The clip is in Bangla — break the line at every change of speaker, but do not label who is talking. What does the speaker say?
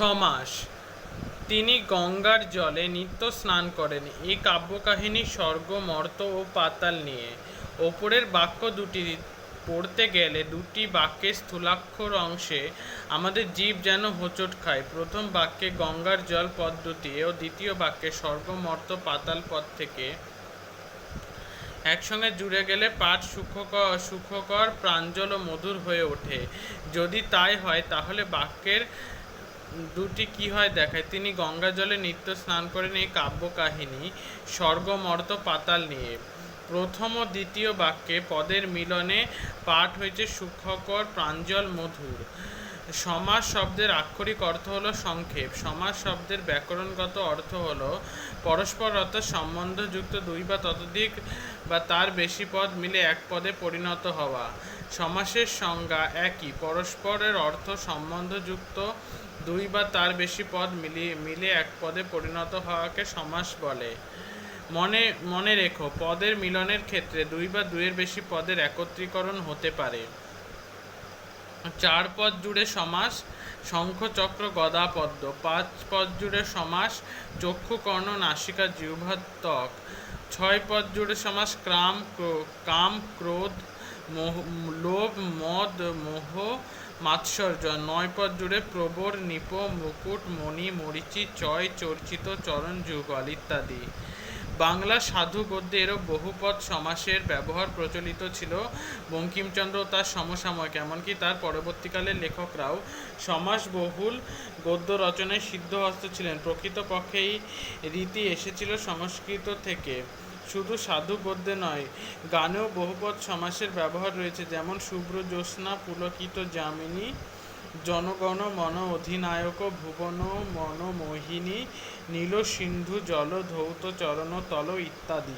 ছমাস। তিনি গঙ্গার জলে নিত্য স্নান করেন। এই কাব্যকাহিনী স্বর্গ, মর্ত ও পাতাল নিয়ে। ওপরের বাক্য দুটি পড়তে গেলে দুটি বাক্যের স্থূলাক্ষর অংশে আমাদের জীব যেন হোঁচট খায়। প্রথম বাক্যে গঙ্গার জল পদ দুটি ও দ্বিতীয় বাক্যে স্বর্গ, মর্ত, পাতাল পদ থেকে একসঙ্গে জুড়ে গেলে পাঠ সুখকর সুখকর প্রাঞ্জল ও মধুর হয়ে ওঠে। যদি তাই হয়, তাহলে বাক্যের দুটি কি হয় দেখায়? তিনি গঙ্গা জলে নিত্য স্নান করেন এই কাব্য কাহিনী স্বর্গমর্ত পাতাল নিয়ে। প্রথম ও দ্বিতীয় বাক্যে পদের মিলনে পাঠ হয়েছে সুখকর প্রাঞ্জল মধুর। সমাস শব্দের আক্ষরিক অর্থ হলো সংক্ষেপ। সমাস শব্দের ব্যাকরণগত অর্থ হলো পরস্পর অর্থাৎ সম্বন্ধযুক্ত দুই বা ততোধিক বা তার বেশি পদ মিলে এক পদে পরিণত হওয়া। সমাসের সংজ্ঞা একই। পরস্পরের অর্থ সম্বন্ধযুক্ত দুই বা তার বেশি পদ মিলিয়ে মিলে এক পদে পরিণত হওয়াকে সমাস বলে। মনে মনে রেখো, পদের মিলনের ক্ষেত্রে দুই বা দুইয়ের বেশি পদের একত্রীকরণ হতে পারে। চার পদ জুড়ে সমাস, শঙ্খচক্র গদা পদ্ম। পাঁচ পদ জুড়ে সমাস, চক্ষু কর্ণ নাসিকা জিহ্বাত্মক ছয় পদ জুড়ে সমাস, ক্রাম ক্রো- কাম ক্রোধ, মোহ, লোভ, মদ, মোহ, মাৎসর্য। নয় পদ জুড়ে প্রবর, নিপ, মুকুট, মণি, মরিচি, চয়, চর্চিত, চরণ, যুগল ইত্যাদি। বাংলা সাধু গদ্যে এরও বহুপদ সমাসের ব্যবহার প্রচলিত ছিল। বঙ্কিমচন্দ্র তার সমসাময়িক, এমনকি তার পরবর্তীকালের লেখকরাও সমাস বহুল গদ্য রচনায় সিদ্ধহস্ত ছিলেন। প্রকৃতপক্ষে এই রীতি এসেছিল সংস্কৃত থেকে। শুধু সাধু গদ্যে নয়, গানেও বহুপদ সমাসের ব্যবহার রয়েছে, যেমন শুভ্র জ্যোৎস্না, পুলকিত যামিনী জনগণ মন অধিনায়ক ভুবন মন মোহিনী নীল সিন্ধু জল ধৌত চরণ তল ইত্যাদি।